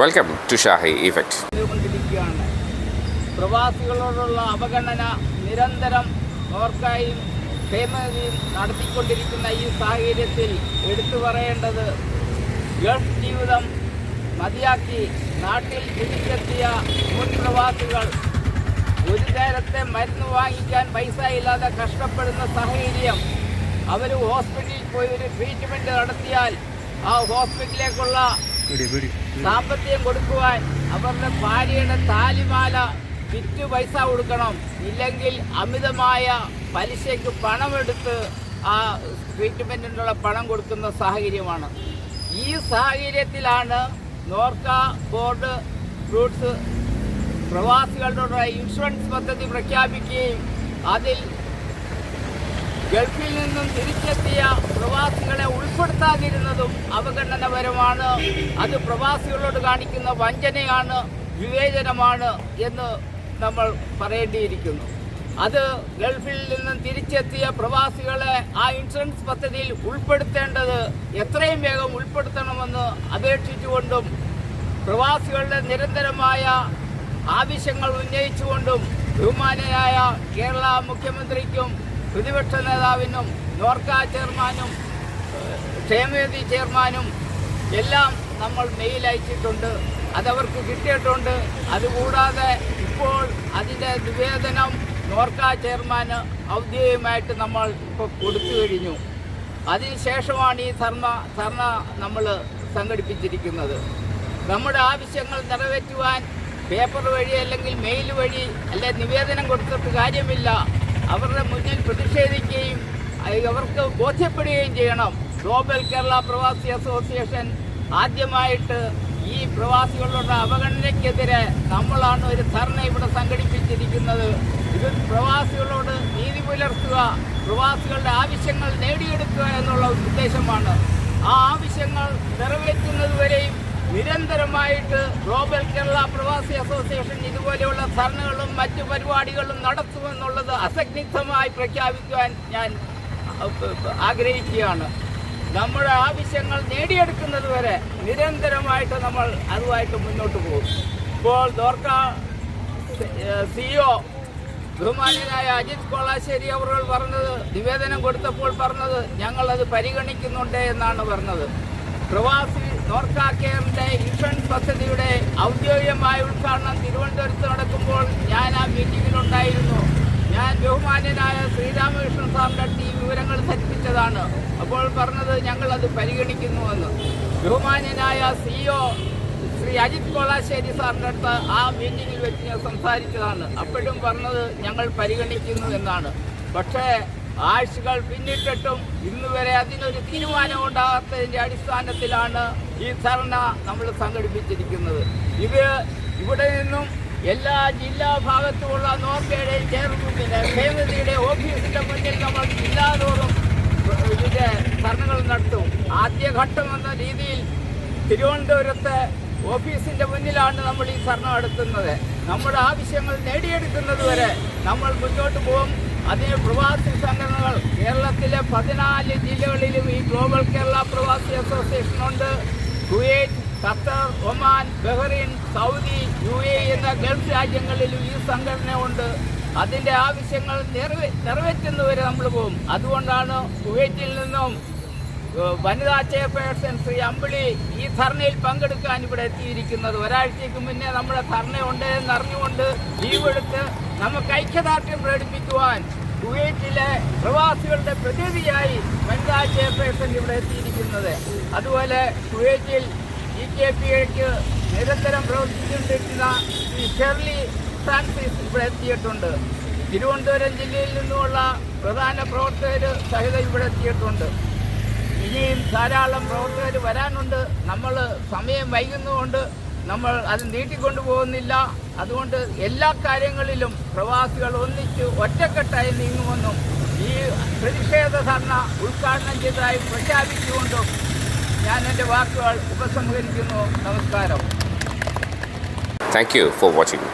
Welcome to Shahi effect പ്രവാസികളോടുള്ള അവഗണന നിരന്തരം അവർക്കായും ക്ഷേമനിധിയും നടത്തിക്കൊണ്ടിരിക്കുന്ന ഈ സാഹചര്യത്തിൽ എടുത്തു പറയേണ്ടത് ഗൾഫ് ജീവിതം മതിയാക്കി നാട്ടിൽ തിരിച്ചെത്തിയ മുൻ പ്രവാസികൾ. ഒരു നേരത്തെ മരുന്ന് വാങ്ങിക്കാൻ പൈസ ഇല്ലാതെ കഷ്ടപ്പെടുന്ന സാഹചര്യം. അവർ ഹോസ്പിറ്റലിൽ പോയി ഒരു ട്രീറ്റ്മെന്റ് നടത്തിയാൽ ആ ഹോസ്പിറ്റലിലേക്കുള്ള സാമ്പത്തികം കൊടുക്കുവാൻ അവരുടെ ഭാര്യയുടെ താലിമാല വിറ്റ് പൈസ കൊടുക്കണം. ഇല്ലെങ്കിൽ അമിതമായ പലിശയ്ക്ക് പണമെടുത്ത് ആ ട്രീറ്റ്മെന്റിനുള്ള പണം കൊടുക്കുന്ന സാഹചര്യമാണ്. ഈ സാഹചര്യത്തിലാണ് നോർക്ക ബോർഡ് ഫ്രൂട്ട്സ് പ്രവാസികളുടെ ഇൻഷുറൻസ് പദ്ധതി പ്രഖ്യാപിക്കുകയും അതിൽ ഗൾഫിൽ നിന്നും തിരിച്ചെത്തിയ പ്രവാസികളെ ഉൾപ്പെടുത്താതിരുന്നതും അവഗണനപരമാണ്. അത് പ്രവാസികളോട് കാണിക്കുന്ന വഞ്ചനയാണ് വിവേചനമാണ് എന്ന് നമ്മൾ പറയേണ്ടിയിരിക്കുന്നു. അത് ഗൾഫിൽ നിന്നും തിരിച്ചെത്തിയ പ്രവാസികളെ ആ ഇൻഷുറൻസ് പദ്ധതിയിൽ ഉൾപ്പെടുത്തേണ്ടത് എത്രയും വേഗം ഉൾപ്പെടുത്തണമെന്ന് അപേക്ഷിച്ചുകൊണ്ടും പ്രവാസികളുടെ നിരന്തരമായ ആവശ്യങ്ങൾ ഉന്നയിച്ചുകൊണ്ടും ബഹുമാനയായ കേരള മുഖ്യമന്ത്രിക്കും പ്രതിപക്ഷ നേതാവിനും നോർക്ക ചെയർമാനും ക്ഷേമനിധി ചെയർമാനും എല്ലാം നമ്മൾ മെയിൽ അയച്ചിട്ടുണ്ട്. അതവർക്ക് കിട്ടിയിട്ടുണ്ട്. അതുകൂടാതെ ഇപ്പോൾ അതിന്റെ നിവേദനം നോർക്ക ചെയർമാന് ഔദ്യോഗികമായിട്ട് നമ്മൾ ഇപ്പോൾ കൊടുത്തു കഴിഞ്ഞു. അതിനുശേഷമാണ് ഈ ധർമ്മ ധർണ നമ്മൾ സംഘടിപ്പിച്ചിരിക്കുന്നത്. നമ്മുടെ ആവശ്യങ്ങൾ നിറവേറ്റുവാൻ പേപ്പർ വഴി അല്ലെങ്കിൽ മെയിൽ വഴി അല്ലെ നിവേദനം കൊടുത്തിട്ട് കാര്യമില്ല. അവരുടെ മുന്നിൽ പ്രതിഷേധിക്കുകയും അവർക്ക് ബോധ്യപ്പെടുകയും ചെയ്യണം. ഗ്ലോബൽ കേരള പ്രവാസി അസോസിയേഷൻ ആദ്യമായിട്ട് ഈ പ്രവാസികളുടെ അവഗണനയ്ക്കെതിരെ നമ്മളാണ് ഒരു ധർണ ഇവിടെ സംഘടിപ്പിച്ചിരിക്കുന്നത്. ഇത് പ്രവാസികളോട് നീതി പുലർത്തുക പ്രവാസികളുടെ ആവശ്യങ്ങൾ നേടിയെടുക്കുക എന്നുള്ള ഉദ്ദേശമാണ്. ആ ആവശ്യങ്ങൾ നിറവേറ്റുന്നതുവരെയും നിരന്തരമായിട്ട് ഗ്ലോബൽ കേരള പ്രവാസി അസോസിയേഷൻ ഇതുപോലെയുള്ള ധർണകളും മറ്റു പരിപാടികളും നടത്തുമെന്നുള്ളത് അസഗ്നിഗ്ധമായി പ്രഖ്യാപിക്കുവാൻ ഞാൻ ആഗ്രഹിക്കുകയാണ്. നമ്മുടെ ആവശ്യങ്ങൾ നേടിയെടുക്കുന്നത് വരെ നിരന്തരമായിട്ട് നമ്മൾ അതുമായിട്ട് മുന്നോട്ട് പോകും. ഇപ്പോൾ ദോർക്ക സിഇഒ ബഹുമാന്യനായ അജിത് കോളാശ്ശേരി അവർ പറഞ്ഞത് നിവേദനം കൊടുത്തപ്പോൾ പറഞ്ഞത് ഞങ്ങളത് പരിഗണിക്കുന്നുണ്ട് എന്നാണ് പറഞ്ഞത്. പ്രവാസി നോർക്ക കെയറിന്റെ ഇൻഷുറൻസ് പദ്ധതിയുടെ ഔദ്യോഗികമായ ഉദ്ഘാടനം തിരുവനന്തപുരത്ത് നടക്കുമ്പോൾ ഞാൻ ആ മീറ്റിംഗിലുണ്ടായിരുന്നു ഞാൻ ബഹുമാന്യനായ ശ്രീരാമകൃഷ്ണൻ സാറിന്റെ ടീം വിവരങ്ങൾ ധരിപ്പിച്ചതാണ് അപ്പോൾ പറഞ്ഞത് ഞങ്ങൾ അത് പരിഗണിക്കുന്നുവെന്ന്. ബഹുമാന്യനായ സിഇഒ ശ്രീ അജിത് കോളാശ്ശേരി സാറിന്റെ അടുത്ത് ആ മീറ്റിംഗിൽ വെച്ച് ഞാൻ സംസാരിച്ചതാണ്. അപ്പോഴും പറഞ്ഞത് ഞങ്ങൾ പരിഗണിക്കുന്നു എന്നാണ്. പക്ഷേ ആഴ്ചകൾ പിന്നിട്ടിട്ടും ഇന്ന് വരെ അതിനൊരു തീരുമാനം ഉണ്ടാകാത്തതിന്റെ അടിസ്ഥാനത്തിലാണ് ഈ ധർണ നമ്മൾ സംഘടിപ്പിച്ചിരിക്കുന്നത്. ഇത് ഇവിടെ നിന്നും എല്ലാ ജില്ലാ ഭാഗത്തുമുള്ള നോർക്കയുടെയും ചേർന്നിന്റെ ക്ഷേമതിയുടെ ഓഫീസിന്റെ മുന്നിൽ നമ്മൾ ജില്ലാതോറും ഇതിന്റെ ധർണകൾ നടത്തും. ആദ്യഘട്ടം എന്ന രീതിയിൽ തിരുവനന്തപുരത്ത് ഓഫീസിന്റെ മുന്നിലാണ് നമ്മൾ ഈ ധർണ നടത്തുന്നത്. നമ്മുടെ ആവശ്യങ്ങൾ നേടിയെടുക്കുന്നത് വരെ നമ്മൾ മുന്നോട്ട് പോകും. അതിന് പ്രവാസി സംഘടനകൾ കേരളത്തിലെ പതിനാല് ജില്ലകളിലും ഈ ഗ്ലോബൽ കേരള പ്രവാസി അസോസിയേഷൻ ഉണ്ട്. Kuwait Qatar Oman Bahrain Saudi U A എന്ന ഗൾഫ് രാജ്യങ്ങളിലും ഈ സംഘടന ഉണ്ട്. അതിന്റെ ആവശ്യങ്ങൾ നിറവേ നിറവേറ്റുന്നവരെ നമ്മൾ പോകും. അതുകൊണ്ടാണ് കുവൈറ്റിൽ നിന്നും വനിതാ ചെയർപേഴ്സൺ ശ്രീ അമ്പിളി ഈ ധർണയിൽ പങ്കെടുക്കാൻ ഇവിടെ എത്തിയിരിക്കുന്നത്. ഒരാഴ്ചയ്ക്ക് മുന്നേ നമ്മുടെ ധർണയുണ്ട് എന്നറിഞ്ഞുകൊണ്ട് ലീവ് എടുത്ത് നമുക്ക് ഐക്യദാർഢ്യം പ്രകടിപ്പിക്കുവാൻ കുവൈറ്റിലെ പ്രവാസികളുടെ പ്രതിനിധിയായി വനിതാ ചെയർപേഴ്സൺ ഇവിടെ എത്തിയിരിക്കുന്നത്. അതുപോലെ കുവൈറ്റിൽ ഇ കെ പി എക്ക് നിരന്തരം പ്രവർത്തിച്ചുകൊണ്ടിരിക്കുന്ന ശ്രീ ഷെർലി ഫ്രാൻസിസ് ഇവിടെ എത്തിയിട്ടുണ്ട്. തിരുവനന്തപുരം ജില്ലയിൽ നിന്നുമുള്ള പ്രധാന പ്രവർത്തകർ സഹിതം ഇവിടെ എത്തിയിട്ടുണ്ട്. ഇനിയും ധാരാളം പ്രവർത്തകർ വരാനുണ്ട്. നമ്മൾ സമയം വൈകുന്നതുകൊണ്ട് നമ്മൾ അത് നീട്ടിക്കൊണ്ടു പോകുന്നില്ല അതുകൊണ്ട് എല്ലാ കാര്യങ്ങളിലും പ്രവാസികൾ ഒന്നിച്ച് ഒറ്റക്കെട്ടായി നീങ്ങുമെന്നും ഈ പ്രതിഷേധ ധർണ ഉദ്ഘാടനം ചെയ്തതായി പ്രഖ്യാപിച്ചുകൊണ്ടും ഞാൻ എന്റെ വാക്കുകൾ ഉപസംഹരിക്കുന്നു. നമസ്കാരം. Thank you for watching